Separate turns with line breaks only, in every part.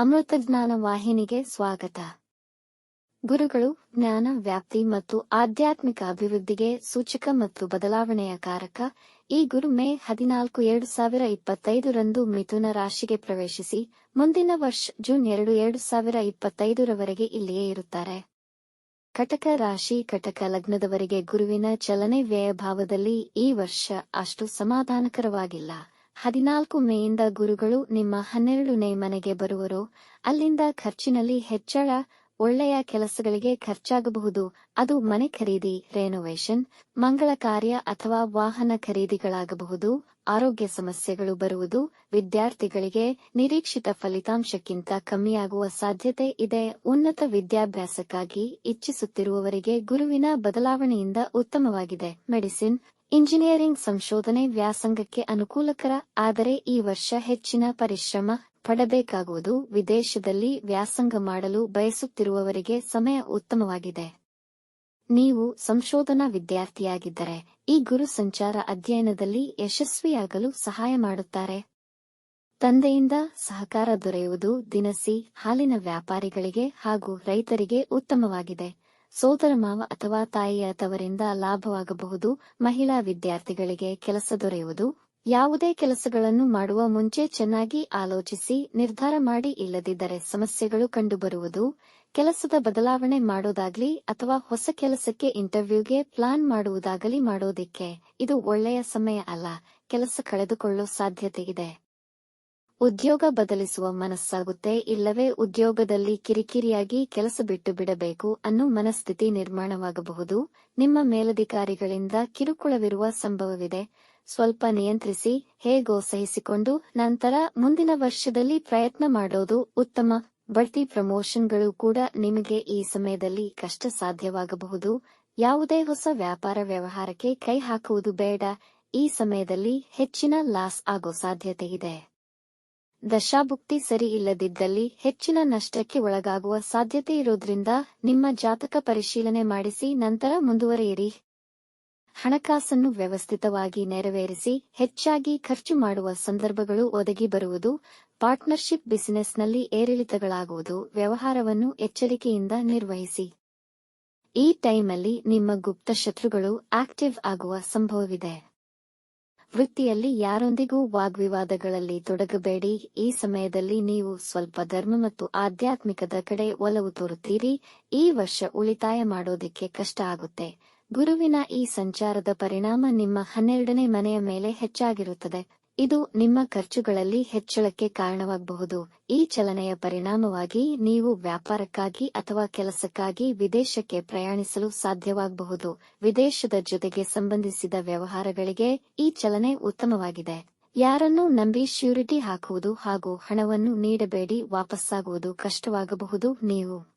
ಅಮೃತ ಜ್ಞಾನ ವಾಹಿನಿಗೆ ಸ್ವಾಗತ. ಗುರುಗಳು, ಜ್ಞಾನ, ವ್ಯಾಪ್ತಿ ಮತ್ತು ಆಧ್ಯಾತ್ಮಿಕ ಅಭಿವೃದ್ಧಿಗೆ ಸೂಚಕ ಮತ್ತು ಬದಲಾವಣೆಯ ಕಾರಕ ಈ ಗುರು ಮೇ ಹದಿನಾಲ್ಕು ಎರಡು ಸಾವಿರ ಇಪ್ಪತ್ತೈದರಂದು ಮಿಥುನ ರಾಶಿಗೆ ಪ್ರವೇಶಿಸಿ ಮುಂದಿನ ವರ್ಷ ಜೂನ್ ಎರಡು ಎರಡು ಸಾವಿರ ಇಪ್ಪತ್ತೈದರವರೆಗೆ ಇಲ್ಲಿಯೇ ಇರುತ್ತಾರೆ. ಕಟಕ ರಾಶಿ, ಕಟಕ ಲಗ್ನದವರೆಗೆ ಗುರುವಿನ ಚಲನೆ ವ್ಯಯಭಾವದಲ್ಲಿ ಈ ವರ್ಷ ಅಷ್ಟು ಸಮಾಧಾನಕರವಾಗಿಲ್ಲ. ಹದಿನಾಲ್ಕು ಮೇಯಿಂದ ಗುರುಗಳು ನಿಮ್ಮ ಹನ್ನೆರಡನೇ ಮನೆಗೆ ಬರುವರು, ಅಲ್ಲಿಂದ ಖರ್ಚಿನಲ್ಲಿ ಹೆಚ್ಚಳ, ಒಳ್ಳೆಯ ಕೆಲಸಗಳಿಗೆ ಖರ್ಚಾಗಬಹುದು, ಅದು ಮನೆ ಖರೀದಿ ರೆನೋವೇಷನ್ ಮಂಗಳ ಕಾರ್ಯ ಅಥವಾ ವಾಹನ ಖರೀದಿಗಳಾಗಬಹುದು, ಆರೋಗ್ಯ ಸಮಸ್ಯೆಗಳು ಬರುವುದು, ವಿದ್ಯಾರ್ಥಿಗಳಿಗೆ ನಿರೀಕ್ಷಿತ ಫಲಿತಾಂಶಕ್ಕಿಂತ ಕಮ್ಮಿಯಾಗುವ ಸಾಧ್ಯತೆ ಇದೆ, ಉನ್ನತ ವಿದ್ಯಾಭ್ಯಾಸಕ್ಕಾಗಿ ಇಚ್ಛಿಸುತ್ತಿರುವವರಿಗೆ ಗುರುವಿನ ಬದಲಾವಣೆಯಿಂದ ಉತ್ತಮವಾಗಿದೆ ಮೆಡಿಸಿನ್ ಇಂಜಿನಿಯರಿಂಗ್ ಸಂಶೋಧನೆ ವ್ಯಾಸಂಗಕ್ಕೆ ಅನುಕೂಲಕರ, ಆದರೆ ಈ ವರ್ಷ ಹೆಚ್ಚಿನ ಪರಿಶ್ರಮ ಪಡಬೇಕಾಗುವುದು, ವಿದೇಶದಲ್ಲಿ ವ್ಯಾಸಂಗ ಮಾಡಲು ಬಯಸುತ್ತಿರುವವರಿಗೆ ಸಮಯ ಉತ್ತಮವಾಗಿದೆ. ನೀವು ಸಂಶೋಧನಾ ವಿದ್ಯಾರ್ಥಿಯಾಗಿದ್ದರೆ, ಈ ಗುರು ಸಂಚಾರ ಅಧ್ಯಯನದಲ್ಲಿ ಯಶಸ್ವಿಯಾಗಲು ಸಹಾಯ ಮಾಡುತ್ತಾರೆ. ತಂದೆಯಿಂದ ಸಹಕಾರ ದೊರೆಯುವುದು ದಿನಸಿ, ಹಾಲಿನ ವ್ಯಾಪಾರಿಗಳಿಗೆ ಹಾಗೂ ರೈತರಿಗೆ ಉತ್ತಮವಾಗಿದೆ. ಸೋದರ ಮಾವ ಅಥವಾ ತಾಯಿಯ ತವರಿಂದ ಲಾಭವಾಗಬಹುದು. ಮಹಿಳಾ ವಿದ್ಯಾರ್ಥಿಗಳಿಗೆ ಕೆಲಸ ದೊರೆಯುವುದು. ಯಾವುದೇ ಕೆಲಸಗಳನ್ನು ಮಾಡುವ ಮುಂಚೆ ಚೆನ್ನಾಗಿ ಆಲೋಚಿಸಿ, ನಿರ್ಧಾರ ಮಾಡಿ ಇಲ್ಲದಿದ್ದರೆ ಸಮಸ್ಯೆಗಳು ಕಂಡುಬರುವುದು. ಕೆಲಸದ ಬದಲಾವಣೆ ಮಾಡೋದಾಗ್ಲಿ ಅಥವಾ ಹೊಸ ಕೆಲಸಕ್ಕೆ ಇಂಟರ್ವ್ಯೂಗೆ ಪ್ಲಾನ್ ಮಾಡುವುದಾಗಲಿ ಮಾಡೋದಿಕ್ಕೆ ಇದು ಒಳ್ಳೆಯ ಸಮಯ ಅಲ್ಲ. ಕೆಲಸ ಕಳೆದುಕೊಳ್ಳೋ ಸಾಧ್ಯತೆ ಇದೆ. ಉದ್ಯೋಗ ಬದಲಿಸುವ ಮನಸ್ಸಾಗುತ್ತೆ, ಇಲ್ಲವೇ ಉದ್ಯೋಗದಲ್ಲಿ ಕಿರಿಕಿರಿಯಾಗಿ ಕೆಲಸ ಬಿಟ್ಟು ಬಿಡಬೇಕು ಅನ್ನೋ ಮನಸ್ಥಿತಿ ನಿರ್ಮಾಣವಾಗಬಹುದು. ನಿಮ್ಮ ಮೇಲಧಿಕಾರಿಗಳಿಂದ ಕಿರುಕುಳವಿರುವ ಸಂಭವವಿದೆ. ಸ್ವಲ್ಪ ನಿಯಂತ್ರಿಸಿ, ಹೇಗೋ ಸಹಿಸಿಕೊಂಡು ನಂತರ ಮುಂದಿನ ವರ್ಷದಲ್ಲಿ ಪ್ರಯತ್ನ ಮಾಡೋದು ಉತ್ತಮ. ಬಡ್ತಿ ಪ್ರಮೋಷನ್ಗಳು ಕೂಡ ನಿಮಗೆ ಈ ಸಮಯದಲ್ಲಿ ಕಷ್ಟ ಸಾಧ್ಯವಾಗಬಹುದು. ಯಾವುದೇ ಹೊಸ ವ್ಯಾಪಾರ ವ್ಯವಹಾರಕ್ಕೆ ಕೈ ಹಾಕುವುದು ಬೇಡ. ಈ ಸಮಯದಲ್ಲಿ ಹೆಚ್ಚಿನ ಲಾಸ್ ಆಗೋ ಸಾಧ್ಯತೆ ಇದೆ. ದಶಾಭುಕ್ತಿ ಸರಿ ಇಲ್ಲದಿದ್ದಲ್ಲಿ ಹೆಚ್ಚಿನ ನಷ್ಟಕ್ಕೆ ಒಳಗಾಗುವ ಸಾಧ್ಯತೆ ಇರೋದ್ರಿಂದ ನಿಮ್ಮ ಜಾತಕ ಪರಿಶೀಲನೆ ಮಾಡಿಸಿ ನಂತರ ಮುಂದುವರಿಯಿರಿ. ಹಣಕಾಸನ್ನು ವ್ಯವಸ್ಥಿತವಾಗಿ ನೆರವೇರಿಸಿ ಹೆಚ್ಚಾಗಿ ಖರ್ಚು ಮಾಡುವ ಸಂದರ್ಭಗಳು ಒದಗಿ ಬರುವುದು, ಪಾರ್ಟ್ನರ್ಶಿಪ್ ಬಿಸಿನೆಸ್ನಲ್ಲಿ ಏರಿಳಿತಗಳಾಗುವುದು, ವ್ಯವಹಾರವನ್ನು ಎಚ್ಚರಿಕೆಯಿಂದ ನಿರ್ವಹಿಸಿ. ಈ ಟೈಮಲ್ಲಿ ನಿಮ್ಮ ಗುಪ್ತ ಶತ್ರುಗಳು ಆಕ್ಟಿವ್ ಆಗುವ ಸಂಭವವಿದೆ. ವೃತ್ತಿಯಲ್ಲಿ ಯಾರೊಂದಿಗೂ ವಾಗ್ವಿವಾದಗಳಲ್ಲಿ ತೊಡಗಬೇಡಿ. ಈ ಸಮಯದಲ್ಲಿ ನೀವು ಸ್ವಲ್ಪ ಧರ್ಮ ಮತ್ತು ಆಧ್ಯಾತ್ಮಿಕದ ಕಡೆ ಒಲವು ತೋರುತ್ತೀರಿ. ಈ ವರ್ಷ ಉಳಿತಾಯ ಮಾಡೋದಿಕ್ಕೆ ಕಷ್ಟ ಆಗುತ್ತೆ. ಗುರುವಿನ ಈ ಸಂಚಾರದ ಪರಿಣಾಮ ನಿಮ್ಮ ಹನ್ನೆರಡನೇ ಮನೆಯ ಮೇಲೆ ಹೆಚ್ಚಾಗಿರುತ್ತದೆ. ಇದು ನಿಮ್ಮ ಖರ್ಚುಗಳಲ್ಲಿ ಹೆಚ್ಚಳಕ್ಕೆ ಕಾರಣವಾಗಬಹುದು. ಈ ಚಲನೆಯ ಪರಿಣಾಮವಾಗಿ ನೀವು ವ್ಯಾಪಾರಕ್ಕಾಗಿ ಅಥವಾ ಕೆಲಸಕ್ಕಾಗಿ ವಿದೇಶಕ್ಕೆ ಪ್ರಯಾಣಿಸಲು ಸಾಧ್ಯವಾಗಬಹುದು. ವಿದೇಶದ ಜೊತೆಗೆ ಸಂಬಂಧಿಸಿದ ವ್ಯವಹಾರಗಳಿಗೆ ಈ ಚಲನೆ ಉತ್ತಮವಾಗಿದೆ. ಯಾರನ್ನೂ ನಂಬಿ ಶ್ಯೂರಿಟಿ ಹಾಕುವುದು ಹಾಗೂ ಹಣವನ್ನು ನೀಡಬೇಡಿ, ವಾಪಸ್ಸಾಗುವುದು ಕಷ್ಟವಾಗಬಹುದು. ನೀವು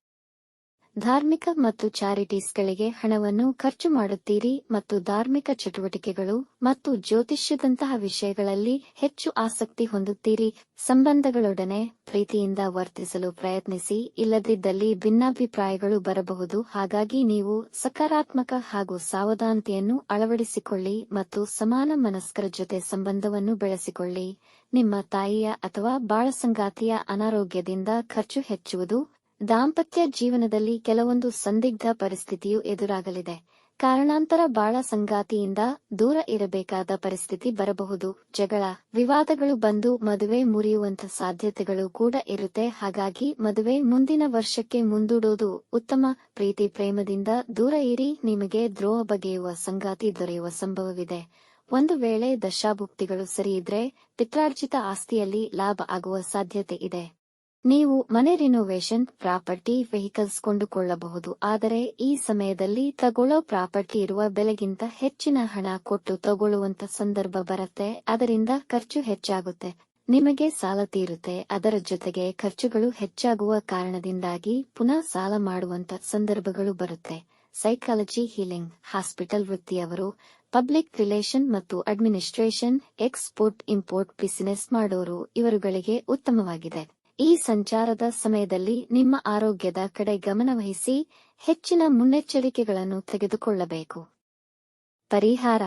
ಧಾರ್ಮಿಕ ಮತ್ತು ಚಾರಿಟೀಸ್ಗಳಿಗೆ ಹಣವನ್ನು ಖರ್ಚು ಮಾಡುತ್ತೀರಿ ಮತ್ತು ಧಾರ್ಮಿಕ ಚಟುವಟಿಕೆಗಳು ಮತ್ತು ಜ್ಯೋತಿಷ್ಯದಂತಹ ವಿಷಯಗಳಲ್ಲಿ ಹೆಚ್ಚು ಆಸಕ್ತಿ ಹೊಂದುತ್ತೀರಿ. ಸಂಬಂಧಗಳೊಡನೆ ಪ್ರೀತಿಯಿಂದ ವರ್ತಿಸಲು ಪ್ರಯತ್ನಿಸಿ, ಇಲ್ಲದಿದ್ದಲ್ಲಿ ಭಿನ್ನಾಭಿಪ್ರಾಯಗಳು ಬರಬಹುದು. ಹಾಗಾಗಿ ನೀವು ಸಕಾರಾತ್ಮಕ ಹಾಗೂ ಸಾವಧಾನತೆಯನ್ನು ಅಳವಡಿಸಿಕೊಳ್ಳಿ ಮತ್ತು ಸಮಾನ ಮನಸ್ಕರ ಜೊತೆ ಸಂಬಂಧವನ್ನು ಬೆಳೆಸಿಕೊಳ್ಳಿ. ನಿಮ್ಮ ತಾಯಿಯ ಅಥವಾ ಬಾಳಸಂಗಾತಿಯ ಅನಾರೋಗ್ಯದಿಂದ ಖರ್ಚು ಹೆಚ್ಚುವುದು ದಾಂಪತ್ಯ ಜೀವನದಲ್ಲಿ ಕೆಲವೊಂದು ಸಂದಿಗ್ಧ ಪರಿಸ್ಥಿತಿಯು ಎದುರಾಗಲಿದೆ. ಕಾರಣಾಂತರ ಬಾಳ ಸಂಗಾತಿಯಿಂದ ದೂರ ಇರಬೇಕಾದ ಪರಿಸ್ಥಿತಿ ಬರಬಹುದು. ಜಗಳ, ವಿವಾದಗಳು ಬಂದು ಮದುವೆ ಮುರಿಯುವಂತ ಸಾಧ್ಯತೆಗಳು ಕೂಡ ಇರುತ್ತೆ. ಹಾಗಾಗಿ ಮದುವೆ ಮುಂದಿನ ವರ್ಷಕ್ಕೆ ಮುಂದೂಡೋದು ಉತ್ತಮ. ಪ್ರೀತಿ ಪ್ರೇಮದಿಂದ ದೂರ ಇರಿ, ನಿಮಗೆ ದ್ರೋಹ ಬಗೆಯುವ ಸಂಗಾತಿ ದೊರೆಯುವ ಸಂಭವವಿದೆ. ಒಂದು ವೇಳೆ ದಶಾಭುಕ್ತಿಗಳು ಸರಿಯಿದ್ರೆ ಪಿತ್ರಾರ್ಜಿತ ಆಸ್ತಿಯಲ್ಲಿ ಲಾಭ ಆಗುವ ಸಾಧ್ಯತೆ ಇದೆ. ನೀವು ಮನೆ ರಿನೋವೇಷನ್ ಪ್ರಾಪರ್ಟಿ ವೆಹಿಕಲ್ಸ್ ಕೊಂಡುಕೊಳ್ಳಬಹುದು, ಆದರೆ ಈ ಸಮಯದಲ್ಲಿ ತಗೊಳ್ಳೋ ಪ್ರಾಪರ್ಟಿ ಇರುವ ಬೆಲೆಗಿಂತ ಹೆಚ್ಚಿನ ಹಣ ಕೊಟ್ಟು ತಗೊಳ್ಳುವಂತ ಸಂದರ್ಭ ಬರುತ್ತೆ, ಅದರಿಂದ ಖರ್ಚು ಹೆಚ್ಚಾಗುತ್ತೆ. ನಿಮಗೆ ಸಾಲ ತೀರುತ್ತೆ, ಅದರ ಜೊತೆಗೆ ಖರ್ಚುಗಳು ಹೆಚ್ಚಾಗುವ ಕಾರಣದಿಂದಾಗಿ ಪುನಃ ಸಾಲ ಮಾಡುವಂತ ಸಂದರ್ಭಗಳು ಬರುತ್ತೆ. ಸೈಕಾಲಜಿ ಹೀಲಿಂಗ್ ಹಾಸ್ಪಿಟಲ್ ವೃತ್ತಿಯವರು ಪಬ್ಲಿಕ್ ರಿಲೇಷನ್ ಮತ್ತು ಅಡ್ಮಿನಿಸ್ಟ್ರೇಷನ್ ಎಕ್ಸ್ಪೋರ್ಟ್ ಇಂಪೋರ್ಟ್ ಬಿಸಿನೆಸ್ ಮಾಡೋರು, ಇವರುಗಳಿಗೆ ಉತ್ತಮವಾಗಿದೆ. ಈ ಸಂಚಾರದ ಸಮಯದಲ್ಲಿ ನಿಮ್ಮ ಆರೋಗ್ಯದ ಕಡೆ ಗಮನವಹಿಸಿ ಹೆಚ್ಚಿನ ಮುನ್ನೆಚ್ಚರಿಕೆಗಳನ್ನು ತೆಗೆದುಕೊಳ್ಳಬೇಕು. ಪರಿಹಾರ.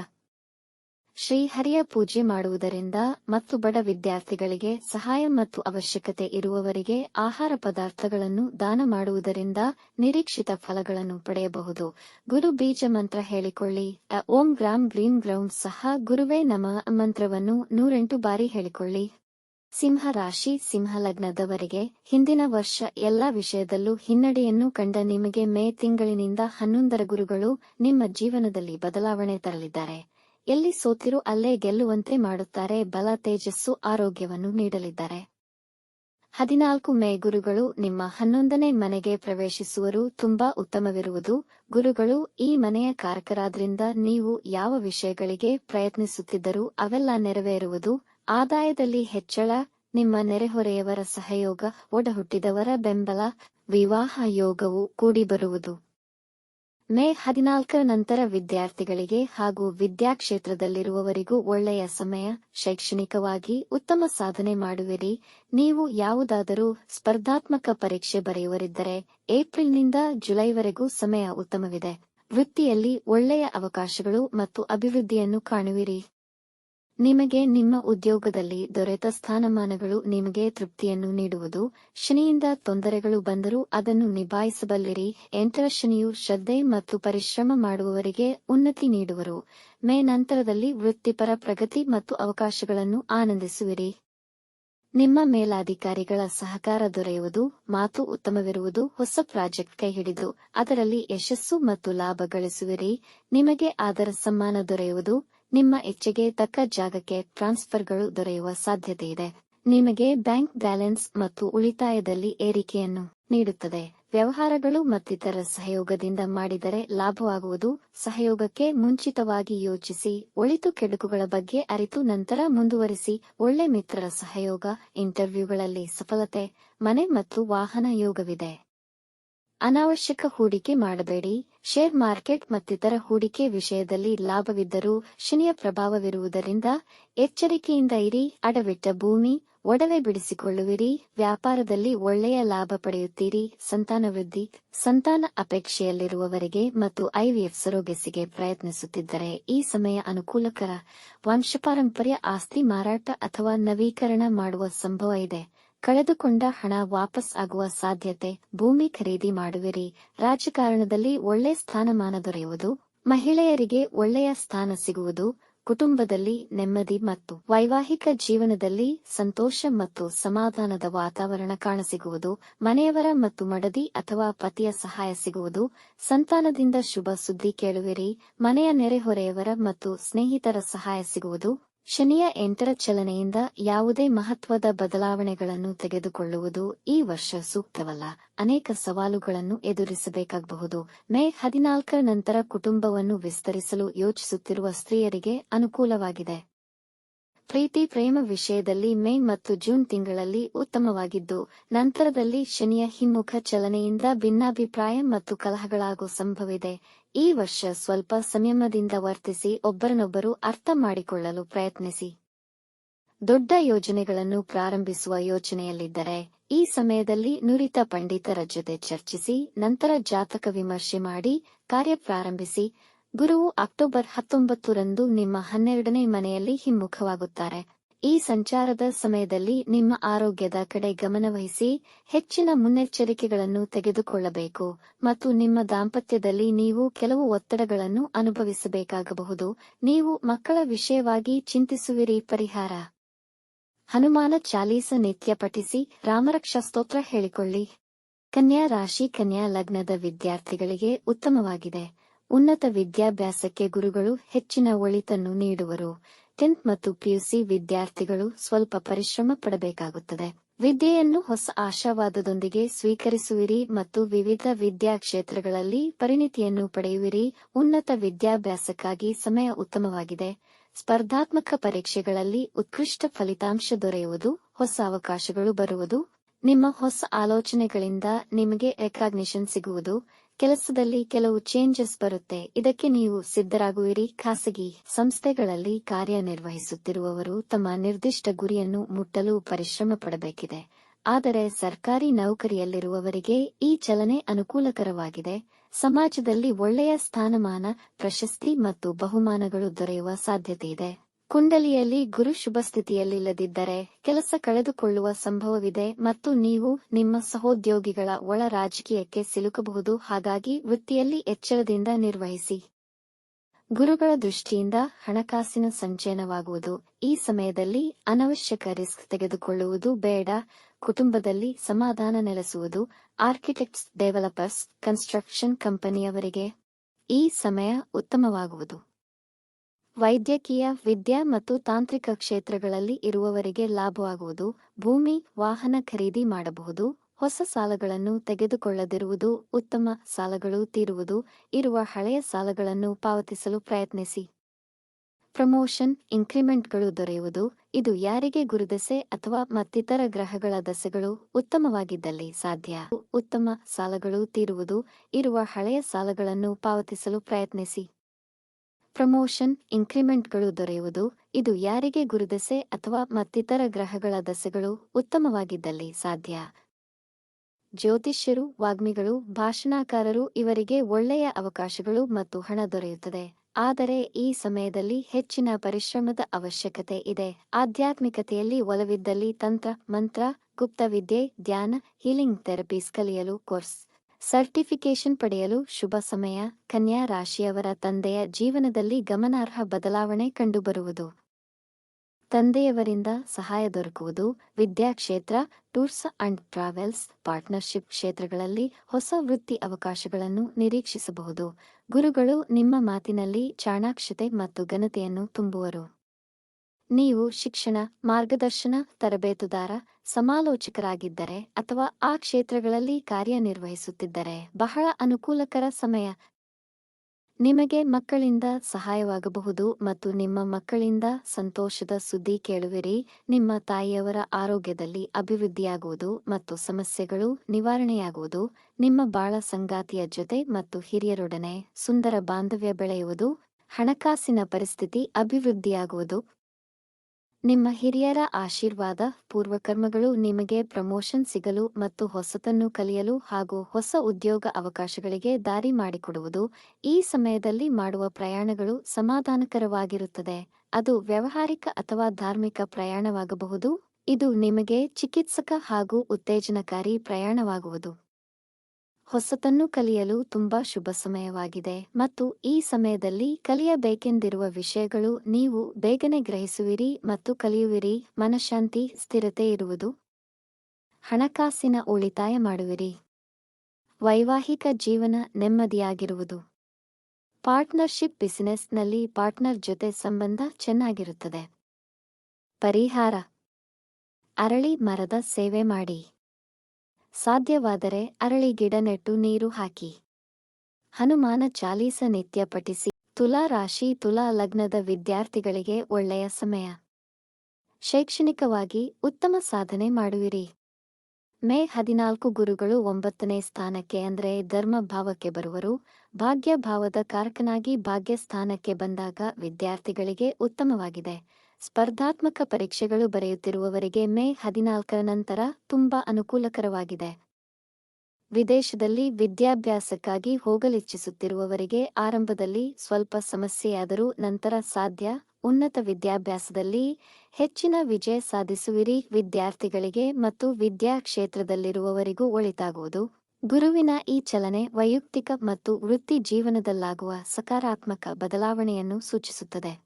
ಶ್ರೀಹರಿಯ ಪೂಜೆ ಮಾಡುವುದರಿಂದ ಮತ್ತು ಬಡ ವಿದ್ಯಾರ್ಥಿಗಳಿಗೆ ಸಹಾಯ ಮತ್ತು ಅವಶ್ಯಕತೆ ಇರುವವರಿಗೆ ಆಹಾರ ಪದಾರ್ಥಗಳನ್ನು ದಾನ ಮಾಡುವುದರಿಂದ ನಿರೀಕ್ಷಿತ ಫಲಗಳನ್ನು ಪಡೆಯಬಹುದು. ಗುರು ಬೀಜ ಮಂತ್ರ ಹೇಳಿಕೊಳ್ಳಿ. ಓಂ ಗ್ರಾಮ್ ಗ್ರೀನ್ ಗ್ರೌಂಡ್ ಸಹ ಗುರುವೇ ನಮ ಮಂತ್ರವನ್ನು ನೂರೆಂಟು ಬಾರಿ ಹೇಳಿಕೊಳ್ಳಿ. ಸಿಂಹ ರಾಶಿ ಸಿಂಹ ಲಗ್ನದವರಿಗೆ ಹಿಂದಿನ ವರ್ಷ ಎಲ್ಲ ವಿಷಯದಲ್ಲೂ ಹಿನ್ನಡೆಯನ್ನು ಕಂಡ ನಿಮಗೆ ಮೇ ತಿಂಗಳಿನಿಂದ ಹನ್ನೊಂದರ ಗುರುಗಳು ನಿಮ್ಮ ಜೀವನದಲ್ಲಿ ಬದಲಾವಣೆ ತರಲಿದ್ದಾರೆ. ಎಲ್ಲಿ ಸೋತಿರು ಅಲ್ಲೇ ಗೆಲ್ಲುವಂತೆ ಮಾಡುತ್ತಾರೆ ಬಲ ತೇಜಸ್ಸು ಆರೋಗ್ಯವನ್ನು ನೀಡಲಿದ್ದಾರೆ. ಹದಿನಾಲ್ಕು ಮೇ ಗುರುಗಳು ನಿಮ್ಮ ಹನ್ನೊಂದನೇ ಮನೆಗೆ ಪ್ರವೇಶಿಸುವರು. ತುಂಬಾ ಉತ್ತಮವಿರುವುದು. ಗುರುಗಳು, ಈ ಮನೆಯ ಕಾರಕರಾದ್ರಿಂದ ನೀವು ಯಾವ ವಿಷಯಗಳಿಗೆ ಪ್ರಯತ್ನಿಸುತ್ತಿದ್ದರೂ ಅವೆಲ್ಲ ನೆರವೇರುವುದು. ಆದಾಯದಲ್ಲಿ ಹೆಚ್ಚಳ, ನಿಮ್ಮ ನೆರೆಹೊರೆಯವರ ಸಹಯೋಗ, ಒಡಹುಟ್ಟಿದವರ ಬೆಂಬಲ, ವಿವಾಹ ಯೋಗವು ಕೂಡಿಬರುವುದು. ಮೇ ಹದಿನಾಲ್ಕರ ನಂತರ ವಿದ್ಯಾರ್ಥಿಗಳಿಗೆ ಹಾಗೂ ವಿದ್ಯಾಕ್ಷೇತ್ರದಲ್ಲಿರುವವರಿಗೂ ಒಳ್ಳೆಯ ಸಮಯ, ಶೈಕ್ಷಣಿಕವಾಗಿ ಉತ್ತಮ ಸಾಧನೆ ಮಾಡುವಿರಿ. ನೀವು ಯಾವುದಾದರೂ ಸ್ಪರ್ಧಾತ್ಮಕ ಪರೀಕ್ಷೆ ಬರೆಯುವರಿದ್ದರೆ, ಏಪ್ರಿಲ್ನಿಂದ ಜುಲೈವರೆಗೂ ಸಮಯ ಉತ್ತಮವಿದೆ. ವೃತ್ತಿಯಲ್ಲಿ ಒಳ್ಳೆಯ ಅವಕಾಶಗಳು ಮತ್ತು ಅಭಿವೃದ್ಧಿಯನ್ನು ಕಾಣುವಿರಿ. ನಿಮಗೆ ನಿಮ್ಮ ಉದ್ಯೋಗದಲ್ಲಿ ದೊರೆತ ಸ್ಥಾನಮಾನಗಳು ನಿಮಗೆ ತೃಪ್ತಿಯನ್ನು ನೀಡುವುದು, ಶನಿಯಿಂದ ತೊಂದರೆಗಳು ಬಂದರೂ ಅದನ್ನು ನಿಭಾಯಿಸಬಲ್ಲಿರಿ. ಎಂಟರ ಶನಿಯು ಶ್ರದ್ಧೆ ಮತ್ತು ಪರಿಶ್ರಮ ಮಾಡುವವರಿಗೆ ಉನ್ನತಿ ನೀಡುವರು. ಮೇ ನಂತರದಲ್ಲಿ ವೃತ್ತಿಪರ ಪ್ರಗತಿ ಮತ್ತು ಅವಕಾಶಗಳನ್ನು ಆನಂದಿಸುವಿರಿ. ನಿಮ್ಮ ಮೇಲಾಧಿಕಾರಿಗಳ ಸಹಕಾರ ದೊರೆಯುವುದು, ಮಾತು ಉತ್ತಮವಿರುವುದು, ಹೊಸ ಪ್ರಾಜೆಕ್ಟ್ ಕೈ ಹಿಡಿದು ಅದರಲ್ಲಿ ಯಶಸ್ಸು ಮತ್ತು ಲಾಭ ಗಳಿಸುವಿರಿ. ನಿಮಗೆ ಆದರ ಸಮ್ಮಾನ ದೊರೆಯುವುದು. ನಿಮ್ಮ ಇಚ್ಛೆಗೆ ತಕ್ಕ ಜಾಗಕ್ಕೆ ಟ್ರಾನ್ಸ್ಫರ್ಗಳು ದೊರೆಯುವ ಸಾಧ್ಯತೆ ಇದೆ. ನಿಮಗೆ ಬ್ಯಾಂಕ್ ಬ್ಯಾಲೆನ್ಸ್ ಮತ್ತು ಉಳಿತಾಯದಲ್ಲಿ ಏರಿಕೆಯನ್ನು ನೀಡುತ್ತದೆ. ವ್ಯವಹಾರಗಳು ಮತ್ತಿತರ ಸಹಯೋಗದಿಂದ ಮಾಡಿದರೆ ಲಾಭವಾಗುವುದು. ಸಹಯೋಗಕ್ಕೆ ಮುಂಚಿತವಾಗಿ ಯೋಚಿಸಿ, ಒಳಿತು ಕೆಡುಕುಗಳ ಬಗ್ಗೆ ಅರಿತು ನಂತರ ಮುಂದುವರಿಸಿ, ಒಳ್ಳೆ ಮಿತ್ರರ ಸಹಯೋಗ, ಇಂಟರ್ವ್ಯೂಗಳಲ್ಲಿ ಸಫಲತೆ, ಮನೆ ಮತ್ತು ವಾಹನ ಯೋಗವಿದೆ. ಅನಾವಶ್ಯಕ ಹೂಡಿಕೆ ಮಾಡಬೇಡಿ. ಶೇರ್ ಮಾರ್ಕೆಟ್ ಮತ್ತಿತರ ಹೂಡಿಕೆ ವಿಷಯದಲ್ಲಿ ಲಾಭವಿದ್ದರೂ ಶನಿಯ ಪ್ರಭಾವವಿರುವುದರಿಂದ ಎಚ್ಚರಿಕೆಯಿಂದ ಇರಿ. ಅಡವಿಟ್ಟ ಭೂಮಿ, ಒಡವೆ ಬಿಡಿಸಿಕೊಳ್ಳುವಿರಿ. ವ್ಯಾಪಾರದಲ್ಲಿ ಒಳ್ಳೆಯ ಲಾಭ ಪಡೆಯುತ್ತೀರಿ. ಸಂತಾನ ವೃದ್ಧಿ, ಸಂತಾನ ಅಪೇಕ್ಷೆಯಲ್ಲಿರುವವರಿಗೆ ಮತ್ತು ಐವಿಎಫ್ ಸರೋಗೆಸಿಗೆ ಪ್ರಯತ್ನಿಸುತ್ತಿದ್ದರೆ ಈ ಸಮಯ ಅನುಕೂಲಕರ. ವಂಶಪಾರಂಪರ್ಯ, ಆಸ್ತಿ ಮಾರಾಟ ಅಥವಾ ನವೀಕರಣ ಮಾಡುವ ಸಂಭವ ಇದೆ. ಕಳೆದುಕೊಂಡ ಹಣ ವಾಪಸ್ ಆಗುವ ಸಾಧ್ಯತೆ ಭೂಮಿ ಖರೀದಿ ಮಾಡುವಿರಿ. ರಾಜಕಾರಣದಲ್ಲಿ ಒಳ್ಳೆ ಸ್ಥಾನಮಾನ ದೊರೆಯುವುದು, ಮಹಿಳೆಯರಿಗೆ ಒಳ್ಳೆಯ ಸ್ಥಾನ ಸಿಗುವುದು, ಕುಟುಂಬದಲ್ಲಿ ನೆಮ್ಮದಿ ಮತ್ತು ವೈವಾಹಿಕ ಜೀವನದಲ್ಲಿ ಸಂತೋಷ ಮತ್ತು ಸಮಾಧಾನದ ವಾತಾವರಣ ಕಾಣಸಿಗುವುದು, ಮನೆಯವರ ಮತ್ತು ಮಡದಿ ಅಥವಾ ಪತಿಯ ಸಹಾಯ ಸಿಗುವುದು, ಸಂತಾನದಿಂದ ಶುಭ ಸುದ್ದಿ ಕೇಳುವಿರಿ, ಮನೆಯ ನೆರೆಹೊರೆಯವರ ಮತ್ತು ಸ್ನೇಹಿತರ ಸಹಾಯ ಸಿಗುವುದು ಶನಿಯ ಎಂಟರ ಚಲನೆಯಿಂದ ಯಾವುದೇ ಮಹತ್ವದ ಬದಲಾವಣೆಗಳನ್ನು ತೆಗೆದುಕೊಳ್ಳುವುದು ಈ ವರ್ಷ ಸೂಕ್ತವಲ್ಲ. ಅನೇಕ ಸವಾಲುಗಳನ್ನು ಎದುರಿಸಬೇಕಾಗಬಹುದು. ಮೇ ಹದಿನಾಲ್ಕರ ನಂತರ ಕುಟುಂಬವನ್ನು ವಿಸ್ತರಿಸಲು ಯೋಚಿಸುತ್ತಿರುವ ಸ್ತ್ರೀಯರಿಗೆ ಅನುಕೂಲವಾಗಿದೆ. ಪ್ರೀತಿ ಪ್ರೇಮ ವಿಷಯದಲ್ಲಿ ಮೇ ಮತ್ತು ಜೂನ್ ತಿಂಗಳಲ್ಲಿ ಉತ್ತಮವಾಗಿದ್ದು, ನಂತರದಲ್ಲಿ ಶನಿಯ ಹಿಮ್ಮುಖ ಚಲನೆಯಿಂದ ಭಿನ್ನಾಭಿಪ್ರಾಯ ಮತ್ತು ಕಲಹಗಳಾಗುವ ಸಂಭವವಿದೆ. ಈ ವರ್ಷ ಸ್ವಲ್ಪ ಸಂಯಮದಿಂದ ವರ್ತಿಸಿ ಒಬ್ಬರನೊಬ್ಬರು ಅರ್ಥ ಮಾಡಿಕೊಳ್ಳಲು ಪ್ರಯತ್ನಿಸಿ. ದೊಡ್ಡ ಯೋಜನೆಗಳನ್ನು ಪ್ರಾರಂಭಿಸುವ ಯೋಚನೆಯಲ್ಲಿದ್ದರೆ ಈ ಸಮಯದಲ್ಲಿ ನುರಿತ ಪಂಡಿತರ ಜೊತೆ ಚರ್ಚಿಸಿ, ನಂತರ ಜಾತಕ ವಿಮರ್ಶೆ ಮಾಡಿ, ಕಾರ್ಯ ಪ್ರಾರಂಭಿಸಿ. ಗುರುವು ಅಕ್ಟೋಬರ್ ಹತ್ತೊಂಬತ್ತರಂದು ನಿಮ್ಮ ಹನ್ನೆರಡನೇ ಮನೆಯಲ್ಲಿ ಹಿಮ್ಮುಖವಾಗುತ್ತಾರೆ. ಈ ಸಂಚಾರದ ಸಮಯದಲ್ಲಿ ನಿಮ್ಮ ಆರೋಗ್ಯದ ಕಡೆ ಗಮನವಹಿಸಿ ಹೆಚ್ಚಿನ ಮುನ್ನೆಚ್ಚರಿಕೆಗಳನ್ನು ತೆಗೆದುಕೊಳ್ಳಬೇಕು ಮತ್ತು ನಿಮ್ಮ ದಾಂಪತ್ಯದಲ್ಲಿ ನೀವು ಕೆಲವು ಒತ್ತಡಗಳನ್ನು ಅನುಭವಿಸಬೇಕಾಗಬಹುದು. ನೀವು ಮಕ್ಕಳ ವಿಷಯವಾಗಿ ಚಿಂತಿಸುವಿರಿ. ಪರಿಹಾರ. ಹನುಮಾನ ಚಾಲೀಸ ನಿತ್ಯ ಪಠಿಸಿ. ರಾಮರಕ್ಷಾ ಸ್ತೋತ್ರ ಹೇಳಿಕೊಳ್ಳಿ. ಕನ್ಯಾ ರಾಶಿ, ಕನ್ಯಾ ಲಗ್ನದ ವಿದ್ಯಾರ್ಥಿಗಳಿಗೆ ಉತ್ತಮವಾಗಿದೆ. ಉನ್ನತ ವಿದ್ಯಾಭ್ಯಾಸಕ್ಕೆ ಗುರುಗಳು ಹೆಚ್ಚಿನ ಒಳಿತನ್ನು ನೀಡುವರು. ಟೆಂತ್ ಮತ್ತು ಪಿಯುಸಿ ವಿದ್ಯಾರ್ಥಿಗಳು ಸ್ವಲ್ಪ ಪರಿಶ್ರಮ ಪಡಬೇಕಾಗುತ್ತದೆ. ವಿದ್ಯೆಯನ್ನು ಹೊಸ ಆಶಾವಾದದೊಂದಿಗೆ ಸ್ವೀಕರಿಸುವಿರಿ ಮತ್ತು ವಿವಿಧ ವಿದ್ಯಾ ಕ್ಷೇತ್ರಗಳಲ್ಲಿ ಪರಿಣಿತಿಯನ್ನು ಪಡೆಯುವಿರಿ. ಉನ್ನತ ವಿದ್ಯಾಭ್ಯಾಸಕ್ಕಾಗಿ ಸಮಯ ಉತ್ತಮವಾಗಿದೆ. ಸ್ಪರ್ಧಾತ್ಮಕ ಪರೀಕ್ಷೆಗಳಲ್ಲಿ ಉತ್ಕೃಷ್ಟ ಫಲಿತಾಂಶ ದೊರೆಯುವುದು, ಹೊಸ ಅವಕಾಶಗಳು ಬರುವುದು, ನಿಮ್ಮ ಹೊಸ ಆಲೋಚನೆಗಳಿಂದ ನಿಮಗೆ ರೆಕಾಗ್ನಿಷನ್ ಸಿಗುವುದು ಕೆಲಸದಲ್ಲಿ ಕೆಲವು ಚೇಂಜಸ್ ಬರುತ್ತೆ. ಇದಕ್ಕೆ ನೀವು ಸಿದ್ಧರಾಗುವಿರಿ. ಖಾಸಗಿ ಸಂಸ್ಥೆಗಳಲ್ಲಿ ಕಾರ್ಯನಿರ್ವಹಿಸುತ್ತಿರುವವರು ತಮ್ಮ ನಿರ್ದಿಷ್ಟ ಗುರಿಯನ್ನು ಮುಟ್ಟಲು ಪರಿಶ್ರಮ ಪಡಬೇಕಿದೆ. ಆದರೆ ಸರ್ಕಾರಿ ನೌಕರಿಯಲ್ಲಿರುವವರಿಗೆ ಈ ಚಲನೆ ಅನುಕೂಲಕರವಾಗಿದೆ. ಸಮಾಜದಲ್ಲಿ ಒಳ್ಳೆಯ ಸ್ಥಾನಮಾನ, ಪ್ರಶಸ್ತಿ ಮತ್ತು ಬಹುಮಾನಗಳು ದೊರೆಯುವ ಸಾಧ್ಯತೆಯಿದೆ ಕುಂಡಲಿಯಲ್ಲಿ ಗುರು ಶುಭ ಸ್ಥಿತಿಯಲ್ಲಿಲ್ಲದಿದ್ದರೆ ಕೆಲಸ ಕಳೆದುಕೊಳ್ಳುವ ಸಂಭವವಿದೆ ಮತ್ತು ನೀವು ನಿಮ್ಮ ಸಹೋದ್ಯೋಗಿಗಳ ಒಳ ರಾಜಕೀಯಕ್ಕೆ ಸಿಲುಕಬಹುದು, ಹಾಗಾಗಿ ವೃತ್ತಿಯಲ್ಲಿ ಎಚ್ಚರದಿಂದ ನಿರ್ವಹಿಸಿ. ಗುರುಗಳ ದೃಷ್ಟಿಯಿಂದ ಹಣಕಾಸಿನ ಸಂಚಯನವಾಗುವುದು. ಈ ಸಮಯದಲ್ಲಿ ಅನವಶ್ಯಕ ರಿಸ್ಕ್ ತೆಗೆದುಕೊಳ್ಳುವುದು ಬೇಡ. ಕುಟುಂಬದಲ್ಲಿ ಸಮಾಧಾನ ನೆಲೆಸುವುದು. ಆರ್ಕಿಟೆಕ್ಟ್ಸ್, ಡೆವಲಪರ್ಸ್, ಕನ್ಸ್ಟ್ರಕ್ಷನ್ ಕಂಪನಿಯವರಿಗೆ ಈ ಸಮಯ ಉತ್ತಮವಾಗುವುದು. ವೈದ್ಯಕೀಯ, ವಿದ್ಯಾ ಮತ್ತು ತಾಂತ್ರಿಕ ಕ್ಷೇತ್ರಗಳಲ್ಲಿ ಇರುವವರಿಗೆ ಲಾಭವಾಗುವುದು, ಭೂಮಿ, ವಾಹನ ಖರೀದಿ ಮಾಡಬಹುದು, ಹೊಸ ಸಾಲಗಳನ್ನು ತೆಗೆದುಕೊಳ್ಳದಿರುವುದು, ಉತ್ತಮ ಸಾಲಗಳು ತೀರುವುದು, ಇರುವ ಹಳೆಯ ಸಾಲಗಳನ್ನು ಪಾವತಿಸಲು ಪ್ರಯತ್ನಿಸಿ. ಪ್ರಮೋಷನ್, ಇನ್ಕ್ರಿಮೆಂಟ್ಗಳು ದೊರೆಯುವುದು, ಇದು ಯಾರಿಗೆ ಗುರುದೆಸೆ ಅಥವಾ ಮತ್ತಿತರ ಗ್ರಹಗಳ ದಸೆಗಳು ಉತ್ತಮವಾಗಿದ್ದಲ್ಲಿ ಸಾಧ್ಯ. ಉತ್ತಮ ಸಾಲಗಳು ತೀರುವುದು, ಇರುವ ಹಳೆಯ ಸಾಲಗಳನ್ನು ಪಾವತಿಸಲು ಪ್ರಯತ್ನಿಸಿ. ಪ್ರಮೋಷನ್, ಇನ್ಕ್ರಿಮೆಂಟ್ಗಳು ದೊರೆಯುವುದು, ಇದು ಯಾರಿಗೆ ಗುರುದಸೆ ಅಥವಾ ಮತ್ತಿತರ ಗ್ರಹಗಳ ದಸೆಗಳು ಉತ್ತಮವಾಗಿದ್ದಲ್ಲಿ ಸಾಧ್ಯ. ಜ್ಯೋತಿಷ್ಯರು, ವಾಗ್ಮಿಗಳು, ಭಾಷಣಕಾರರು ಇವರಿಗೆ ಒಳ್ಳೆಯ ಅವಕಾಶಗಳು ಮತ್ತು ಹಣ ದೊರೆಯುತ್ತದೆ. ಆದರೆ ಈ ಸಮಯದಲ್ಲಿ ಹೆಚ್ಚಿನ ಪರಿಶ್ರಮದ ಅವಶ್ಯಕತೆ ಇದೆ. ಆಧ್ಯಾತ್ಮಿಕತೆಯಲ್ಲಿ ಒಲವಿದ್ದಲ್ಲಿ ತಂತ್ರ, ಮಂತ್ರ ಗುಪ್ತವಿದ್ಯೆ ಧ್ಯಾನ, ಹೀಲಿಂಗ್ ಥೆರಪೀಸ್ ಕಲಿಯಲು ಕೋರ್ಸ್. ಸರ್ಟಿಫಿಕೇಶನ್ ಪಡೆಯಲು ಶುಭ ಸಮಯ. ಕನ್ಯಾ ರಾಶಿಯವರ ತಂದೆಯ ಜೀವನದಲ್ಲಿ ಗಮನಾರ್ಹ ಬದಲಾವಣೆ ಕಂಡುಬರುವುದು. ತಂದೆಯವರಿಂದ ಸಹಾಯ ದೊರಕುವುದು. ವಿದ್ಯಾಕ್ಷೇತ್ರ ಟೂರ್ಸ್ ಅಂಡ್ ಟ್ರಾವೆಲ್ಸ್ ಪಾರ್ಟ್ನರ್ಶಿಪ್ ಕ್ಷೇತ್ರಗಳಲ್ಲಿ ಹೊಸ ವೃತ್ತಿ ಅವಕಾಶಗಳನ್ನು ನಿರೀಕ್ಷಿಸಬಹುದು. ಗುರುಗಳು ನಿಮ್ಮ ಮಾತಿನಲ್ಲಿ ಚಾಣಾಕ್ಷತೆ ಮತ್ತು ಘನತೆಯನ್ನು ತುಂಬುವರು. ನೀವು ಶಿಕ್ಷಣ, ಮಾರ್ಗದರ್ಶನ, ತರಬೇತುದಾರ, ಸಮಾಲೋಚಕರಾಗಿದ್ದರೆ ಅಥವಾ ಆ ಕ್ಷೇತ್ರಗಳಲ್ಲಿ ಕಾರ್ಯನಿರ್ವಹಿಸುತ್ತಿದ್ದರೆ ಬಹಳ ಅನುಕೂಲಕರ ಸಮಯ. ನಿಮಗೆ ಮಕ್ಕಳಿಂದ ಸಹಾಯವಾಗಬಹುದು ಮತ್ತು ನಿಮ್ಮ ಮಕ್ಕಳಿಂದ ಸಂತೋಷದ ಸುದ್ದಿ ಕೇಳುವಿರಿ. ನಿಮ್ಮ ತಾಯಿಯವರ ಆರೋಗ್ಯದಲ್ಲಿ ಅಭಿವೃದ್ಧಿಯಾಗುವುದು ಮತ್ತು ಸಮಸ್ಯೆಗಳು ನಿವಾರಣೆಯಾಗುವುದು. ನಿಮ್ಮ ಬಾಳ ಸಂಗಾತಿಯ ಜೊತೆ ಮತ್ತು ಹಿರಿಯರೊಡನೆ ಸುಂದರ ಬಾಂಧವ್ಯ ಬೆಳೆಯುವುದು. ಹಣಕಾಸಿನ ಪರಿಸ್ಥಿತಿ ಅಭಿವೃದ್ಧಿಯಾಗುವುದು. ನಿಮ್ಮ ಹಿರಿಯರ ಆಶೀರ್ವಾದ, ಪೂರ್ವಕರ್ಮಗಳು ನಿಮಗೆ ಪ್ರಮೋಷನ್ ಸಿಗಲು ಮತ್ತು ಹೊಸತನ್ನು ಕಲಿಯಲು ಹಾಗೂ ಹೊಸ ಉದ್ಯೋಗ ಅವಕಾಶಗಳಿಗೆ ದಾರಿ ಮಾಡಿಕೊಡುವುದು ಈ ಸಮಯದಲ್ಲಿ ಮಾಡುವ ಪ್ರಯಾಣಗಳು ಸಮಾಧಾನಕರವಾಗಿರುತ್ತದೆ. ಅದು ವ್ಯವಹಾರಿಕ ಅಥವಾ ಧಾರ್ಮಿಕ ಪ್ರಯಾಣವಾಗಬಹುದು. ಇದು ನಿಮಗೆ ಚಿಕಿತ್ಸಕ ಹಾಗೂ ಉತ್ತೇಜನಕಾರಿ ಪ್ರಯಾಣವಾಗುವುದು. ಹೊಸತನ್ನು ಕಲಿಯಲು ತುಂಬಾ ಶುಭ ಸಮಯವಾಗಿದೆ ಮತ್ತು ಈ ಸಮಯದಲ್ಲಿ ಕಲಿಯಬೇಕೆಂದಿರುವ ವಿಷಯಗಳು ನೀವು ಬೇಗನೆ ಗ್ರಹಿಸುವಿರಿ ಮತ್ತು ಕಲಿಯುವಿರಿ, ಮನಃಶಾಂತಿ, ಸ್ಥಿರತೆ ಇರುವುದು. ಹಣಕಾಸಿನ ಉಳಿತಾಯ ಮಾಡುವಿರಿ. ವೈವಾಹಿಕ ಜೀವನ ನೆಮ್ಮದಿಯಾಗಿರುವುದು. ಪಾರ್ಟ್ನರ್ಶಿಪ್ ಬಿಸಿನೆಸ್ನಲ್ಲಿ ಪಾರ್ಟ್ನರ್ ಜೊತೆ ಸಂಬಂಧ ಚೆನ್ನಾಗಿರುತ್ತದೆ. ಪರಿಹಾರ. ಅರಳಿ ಮರದ ಸೇವೆ ಮಾಡಿ. ಸಾಧ್ಯವಾದರೆ ಅರಳಿ ಗಿಡ ನೆಟ್ಟು ನೀರು ಹಾಕಿ. ಹನುಮಾನ ಚಾಲೀಸ ನಿತ್ಯ ಪಠಿಸಿ. ತುಲಾ ರಾಶಿ, ತುಲಾ ಲಗ್ನದ ವಿದ್ಯಾರ್ಥಿಗಳಿಗೆ ಒಳ್ಳೆಯ ಸಮಯ. ಶೈಕ್ಷಣಿಕವಾಗಿ ಉತ್ತಮ ಸಾಧನೆ ಮಾಡುವಿರಿ. ಮೇ ಹದಿನಾಲ್ಕು ಗುರುಗಳು ಒಂಬತ್ತನೇ ಸ್ಥಾನಕ್ಕೆ ಅಂದರೆ ಧರ್ಮ ಭಾವಕ್ಕೆ ಬರುವರು. ಭಾಗ್ಯ ಭಾವದ ಕಾರಕನಾಗಿ ಭಾಗ್ಯ ಸ್ಥಾನಕ್ಕೆ ಬಂದಾಗ ವಿದ್ಯಾರ್ಥಿಗಳಿಗೆ ಉತ್ತಮವಾಗಿದೆ. ಸ್ಪರ್ಧಾತ್ಮಕ ಪರೀಕ್ಷೆಗಳು ಬರೆಯುತ್ತಿರುವವರಿಗೆ ಮೇ ಹದಿನಾಲ್ಕರ ನಂತರ ತುಂಬಾ ಅನುಕೂಲಕರವಾಗಿದೆ. ವಿದೇಶದಲ್ಲಿ ವಿದ್ಯಾಭ್ಯಾಸಕ್ಕಾಗಿ ಹೋಗಲಿಚ್ಛಿಸುತ್ತಿರುವವರಿಗೆ ಆರಂಭದಲ್ಲಿ ಸ್ವಲ್ಪ ಸಮಸ್ಯೆಯಾದರೂ ನಂತರ ಸಾಧ್ಯ. ಉನ್ನತ ವಿದ್ಯಾಭ್ಯಾಸದಲ್ಲಿ ಹೆಚ್ಚಿನ ವಿಜಯ ಸಾಧಿಸುವಿರಿ. ವಿದ್ಯಾರ್ಥಿಗಳಿಗೆ ಮತ್ತು ವಿದ್ಯಾ ಕ್ಷೇತ್ರದಲ್ಲಿರುವವರಿಗೂ ಒಳಿತಾಗುವುದು. ಗುರುವಿನ ಈ ಚಲನೆ ವೈಯಕ್ತಿಕ ಮತ್ತು ವೃತ್ತಿ ಜೀವನದಲ್ಲಾಗುವ ಸಕಾರಾತ್ಮಕ ಬದಲಾವಣೆಯನ್ನು ಸೂಚಿಸುತ್ತದೆ.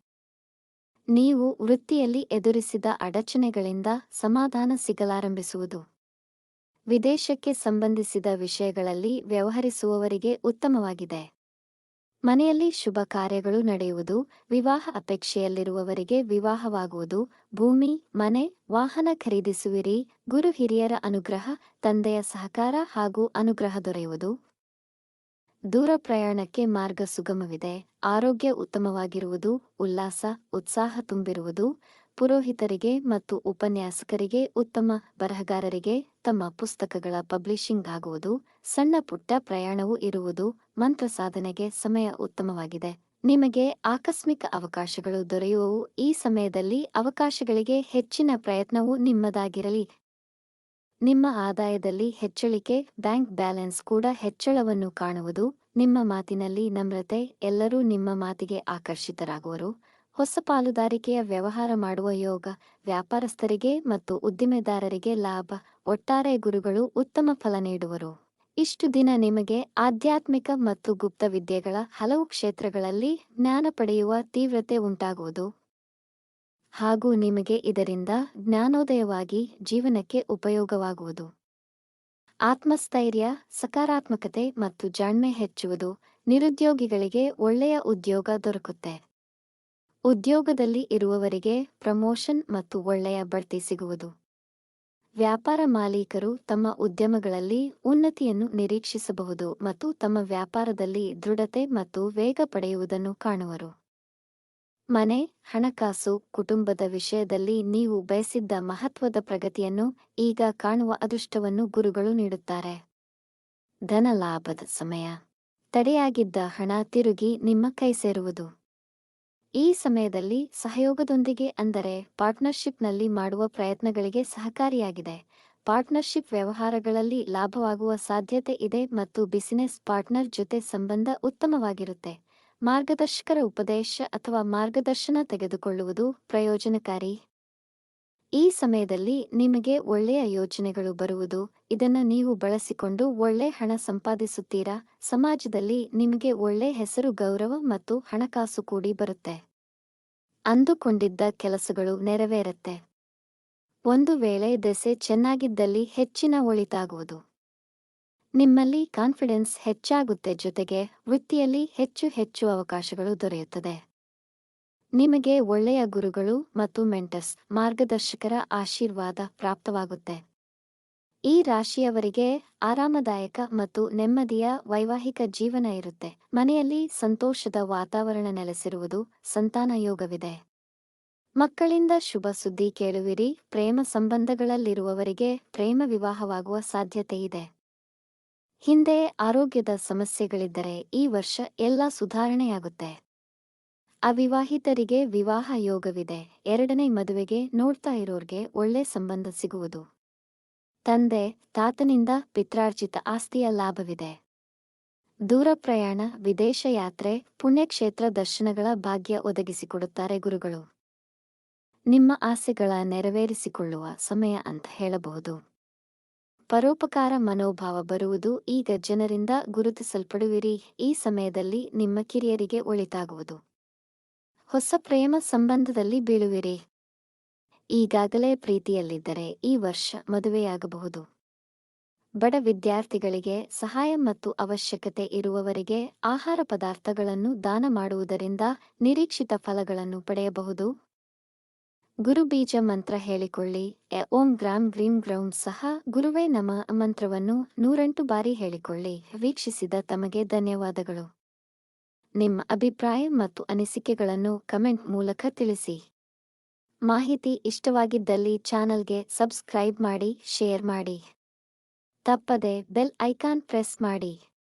ನೀವು ವೃತ್ತಿಯಲ್ಲಿ ಎದುರಿಸಿದ ಅಡಚಣೆಗಳಿಂದ ಸಮಾಧಾನ ಸಿಗಲಾರಂಭಿಸುವುದು. ವಿದೇಶಕ್ಕೆ ಸಂಬಂಧಿಸಿದ ವಿಷಯಗಳಲ್ಲಿ ವ್ಯವಹರಿಸುವವರಿಗೆ ಉತ್ತಮವಾಗಿದೆ. ಮನೆಯಲ್ಲಿ ಶುಭ ಕಾರ್ಯಗಳು ನಡೆಯುವುದು, ವಿವಾಹ ಅಪೇಕ್ಷೆಯಲ್ಲಿರುವವರಿಗೆ ವಿವಾಹವಾಗುವುದು, ಭೂಮಿ, ಮನೆ, ವಾಹನ ಖರೀದಿಸುವಿರಿ, ಗುರು ಹಿರಿಯರ ಅನುಗ್ರಹ, ತಂದೆಯ ಸಹಕಾರ ಹಾಗೂ ಅನುಗ್ರಹ ದೊರೆಯುವುದು. ದೂರ ಪ್ರಯಾಣಕ್ಕೆ ಮಾರ್ಗ ಸುಗಮವಿದೆ. ಆರೋಗ್ಯ ಉತ್ತಮವಾಗಿರುವುದು, ಉಲ್ಲಾಸ, ಉತ್ಸಾಹ ತುಂಬಿರುವುದು, ಪುರೋಹಿತರಿಗೆ ಮತ್ತು ಉಪನ್ಯಾಸಕರಿಗೆ ಉತ್ತಮ ಬರಹಗಾರರಿಗೆ ತಮ್ಮ ಪುಸ್ತಕಗಳ ಪಬ್ಲಿಷಿಂಗ್ ಆಗುವುದು, ಸಣ್ಣ ಪುಟ್ಟ ಪ್ರಯಾಣವೂ ಇರುವುದು ಮಂತ್ರ ಸಾಧನೆಗೆ ಸಮಯ ಉತ್ತಮವಾಗಿದೆ. ನಿಮಗೆ ಆಕಸ್ಮಿಕ ಅವಕಾಶಗಳು ದೊರೆಯುವವು ಈ ಸಮಯದಲ್ಲಿ ಅವಕಾಶಗಳಿಗೆ ಹೆಚ್ಚಿನ ಪ್ರಯತ್ನವು ನಿಮ್ಮದಾಗಿರಲಿ. ನಿಮ್ಮ ಆದಾಯದಲ್ಲಿ ಹೆಚ್ಚಳಿಕೆ, ಬ್ಯಾಂಕ್ ಬ್ಯಾಲೆನ್ಸ್ ಕೂಡ ಹೆಚ್ಚಳವನ್ನು ಕಾಣುವುದು. ನಿಮ್ಮ ಮಾತಿನಲ್ಲಿ ನಮ್ರತೆ, ಎಲ್ಲರೂ ನಿಮ್ಮ ಮಾತಿಗೆ ಆಕರ್ಷಿತರಾಗುವರು. ಹೊಸ ಪಾಲುದಾರಿಕೆಯ ವ್ಯವಹಾರ ಮಾಡುವ ಯೋಗ, ವ್ಯಾಪಾರಸ್ಥರಿಗೆ ಮತ್ತು ಉದ್ದಿಮೆದಾರರಿಗೆ ಲಾಭ, ಒಟ್ಟಾರೆ ಗುರುಗಳು ಉತ್ತಮ ಫಲ ನೀಡುವರು. ಇಷ್ಟು ದಿನ ನಿಮಗೆ ಆಧ್ಯಾತ್ಮಿಕ ಮತ್ತು ಗುಪ್ತ ವಿದ್ಯೆಗಳ ಹಲವು ಕ್ಷೇತ್ರಗಳಲ್ಲಿ ಜ್ಞಾನ ಪಡೆಯುವ ತೀವ್ರತೆ ಉಂಟಾಗುವುದು. ಹಾಗೂ ನಿಮಗೆ ಇದರಿಂದ ಜ್ಞಾನೋದಯವಾಗಿ ಜೀವನಕ್ಕೆ ಉಪಯೋಗವಾಗುವುದು. ಆತ್ಮಸ್ಥೈರ್ಯ, ಸಕಾರಾತ್ಮಕತೆ ಮತ್ತು ಜಾಣ್ಮೆ ಹೆಚ್ಚುವುದು ನಿರುದ್ಯೋಗಿಗಳಿಗೆ ಒಳ್ಳೆಯ ಉದ್ಯೋಗ ದೊರಕುತ್ತೆ. ಉದ್ಯೋಗದಲ್ಲಿ ಇರುವವರಿಗೆ ಪ್ರಮೋಷನ್ ಮತ್ತು ಒಳ್ಳೆಯ ಬಡ್ತಿ ಸಿಗುವುದು. ವ್ಯಾಪಾರ ಮಾಲೀಕರು ತಮ್ಮ ಉದ್ಯಮಗಳಲ್ಲಿ ಉನ್ನತಿಯನ್ನು ನಿರೀಕ್ಷಿಸಬಹುದು ಮತ್ತು ತಮ್ಮ ವ್ಯಾಪಾರದಲ್ಲಿ ದೃಢತೆ ಮತ್ತು ವೇಗ ಪಡೆಯುವುದನ್ನು ಕಾಣುವರು. ಮನೆ, ಹಣಕಾಸು, ಕುಟುಂಬದ ವಿಷಯದಲ್ಲಿ ನೀವು ಬಯಸಿದ್ದ ಮಹತ್ವದ ಪ್ರಗತಿಯನ್ನು ಈಗ ಕಾಣುವ ಅದೃಷ್ಟವನ್ನು ಗುರುಗಳು ನೀಡುತ್ತಾರೆ. ಧನ ಲಾಭದ ಸಮಯ. ತಡೆಯಾಗಿದ್ದ ಹಣ ತಿರುಗಿ ನಿಮ್ಮ ಕೈ ಸೇರುವುದು. ಈ ಸಮಯದಲ್ಲಿ ಸಹಯೋಗದೊಂದಿಗೆ ಅಂದರೆ ಪಾರ್ಟ್ನರ್ಶಿಪ್ನಲ್ಲಿ ಮಾಡುವ ಪ್ರಯತ್ನಗಳಿಗೆ ಸಹಕಾರಿಯಾಗಿದೆ. ಪಾರ್ಟ್ನರ್ಶಿಪ್ ವ್ಯವಹಾರಗಳಲ್ಲಿ ಲಾಭವಾಗುವ ಸಾಧ್ಯತೆ ಇದೆ ಮತ್ತು ಬಿಸಿನೆಸ್ ಪಾರ್ಟ್ನರ್ ಜೊತೆ ಸಂಬಂಧ ಉತ್ತಮವಾಗಿರುತ್ತೆ. ಮಾರ್ಗದರ್ಶಕರ ಉಪದೇಶ ಅಥವಾ ಮಾರ್ಗದರ್ಶನ ತೆಗೆದುಕೊಳ್ಳುವುದು ಪ್ರಯೋಜನಕಾರಿ? ಈ ಸಮಯದಲ್ಲಿ ನಿಮಗೆ ಒಳ್ಳೆಯ ಯೋಜನೆಗಳು ಬರುವುದು, ಇದನ್ನು ನೀವು ಬಳಸಿಕೊಂಡು ಒಳ್ಳೆ ಹಣ ಸಂಪಾದಿಸುತ್ತೀರಾ? ಸಮಾಜದಲ್ಲಿ ನಿಮಗೆ ಒಳ್ಳೆ ಹೆಸರು, ಗೌರವ ಮತ್ತು ಹಣಕಾಸು ಕೂಡಿ ಬರುತ್ತೆ. ಅಂದುಕೊಂಡಿದ್ದ ಕೆಲಸಗಳು ನೆರವೇರುತ್ತೆ. ಒಂದು ವೇಳೆ ದೆಸೆ ಚೆನ್ನಾಗಿದ್ದಲ್ಲಿ ಹೆಚ್ಚಿನ ಒಳಿತಾಗುವುದು. ನಿಮ್ಮಲ್ಲಿ ಕಾನ್ಫಿಡೆನ್ಸ್ ಹೆಚ್ಚಾಗುತ್ತೆ ಜೊತೆಗೆ ವೃತ್ತಿಯಲ್ಲಿ ಹೆಚ್ಚು ಹೆಚ್ಚು ಅವಕಾಶಗಳು ದೊರೆಯುತ್ತದೆ. ನಿಮಗೆ ಒಳ್ಳೆಯ ಗುರುಗಳು ಮತ್ತು ಮೆಂಟಸ್ ಮಾರ್ಗದರ್ಶಕರ ಆಶೀರ್ವಾದ ಪ್ರಾಪ್ತವಾಗುತ್ತೆ. ಈ ರಾಶಿಯವರಿಗೆ ಆರಾಮದಾಯಕ ಮತ್ತು ನೆಮ್ಮದಿಯ ವೈವಾಹಿಕ ಜೀವನ ಇರುತ್ತೆ. ಮನೆಯಲ್ಲಿ ಸಂತೋಷದ ವಾತಾವರಣ ನೆಲೆಸಿರುವುದು ಸಂತಾನ ಯೋಗವಿದೆ. ಮಕ್ಕಳಿಂದ ಶುಭ ಸುದ್ದಿ ಕೇಳುವಿರಿ, ಪ್ರೇಮ ಸಂಬಂಧಗಳಲ್ಲಿರುವವರಿಗೆ ಪ್ರೇಮ ವಿವಾಹವಾಗುವ ಸಾಧ್ಯತೆ ಇದೆ ಹಿಂದೆ ಆರೋಗ್ಯದ ಸಮಸ್ಯೆಗಳಿದ್ದರೆ ಈ ವರ್ಷ ಎಲ್ಲ ಸುಧಾರಣೆಯಾಗುತ್ತೆ. ಅವಿವಾಹಿತರಿಗೆ ವಿವಾಹ ಯೋಗವಿದೆ. ಎರಡನೇ ಮದುವೆಗೆ ನೋಡ್ತಾ ಇರೋರ್ಗೆ ಒಳ್ಳೆ ಸಂಬಂಧ ಸಿಗುವುದು. ತಂದೆ, ತಾತನಿಂದ ಪಿತ್ರಾರ್ಜಿತ ಆಸ್ತಿಯ ಲಾಭವಿದೆ. ದೂರ ಪ್ರಯಾಣ, ವಿದೇಶ ಯಾತ್ರೆ, ಪುಣ್ಯಕ್ಷೇತ್ರ ದರ್ಶನಗಳ ಭಾಗ್ಯ ಒದಗಿಸಿಕೊಡುತ್ತಾರೆ ಗುರುಗಳು. ನಿಮ್ಮ ಆಸೆಗಳ ನೆರವೇರಿಸಿಕೊಳ್ಳುವ ಸಮಯ ಅಂತ ಹೇಳಬಹುದು. ಪರೋಪಕಾರ ಮನೋಭಾವ ಬರುವುದು ಈಗ ಜನರಿಂದ ಗುರುತಿಸಲ್ಪಡುವಿರಿ. ಈ ಸಮಯದಲ್ಲಿ ನಿಮ್ಮ ಕಿರಿಯರಿಗೆ ಒಳಿತಾಗುವುದು. ಹೊಸ ಪ್ರೇಮ ಸಂಬಂಧದಲ್ಲಿ ಬೀಳುವಿರಿ. ಈಗಾಗಲೇ ಪ್ರೀತಿಯಲ್ಲಿದ್ದರೆ ಈ ವರ್ಷ ಮದುವೆಯಾಗಬಹುದು. ಬಡ ವಿದ್ಯಾರ್ಥಿಗಳಿಗೆ ಸಹಾಯ ಮತ್ತು ಅವಶ್ಯಕತೆ ಇರುವವರಿಗೆ ಆಹಾರ ಪದಾರ್ಥಗಳನ್ನು ದಾನ ಮಾಡುವುದರಿಂದ ನಿರೀಕ್ಷಿತ ಫಲಗಳನ್ನು ಪಡೆಯಬಹುದು. ಗುರುಬೀಜ ಮಂತ್ರ ಹೇಳಿಕೊಳ್ಳಿ. ಎ, ಓಂ ಗ್ರಾಮ್ ಗ್ರೀಂ ಗ್ರೌಂ ಸಹ ಗುರುವೇ ನಮ ಮಂತ್ರವನ್ನು ನೂರೆಂಟು ಬಾರಿ ಹೇಳಿಕೊಳ್ಳಿ. ವೀಕ್ಷಿಸಿದ ತಮಗೆ ಧನ್ಯವಾದಗಳು. ನಿಮ್ಮ ಅಭಿಪ್ರಾಯ ಮತ್ತು ಅನಿಸಿಕೆಗಳನ್ನು ಕಮೆಂಟ್ ಮೂಲಕ ತಿಳಿಸಿ. ಮಾಹಿತಿ ಇಷ್ಟವಾಗಿದ್ದಲ್ಲಿ ಚಾನಲ್ಗೆ ಸಬ್ಸ್ಕ್ರೈಬ್ ಮಾಡಿ, ಶೇರ್ ಮಾಡಿ. ತಪ್ಪದೆ ಬೆಲ್ ಐಕಾನ್ ಪ್ರೆಸ್ ಮಾಡಿ.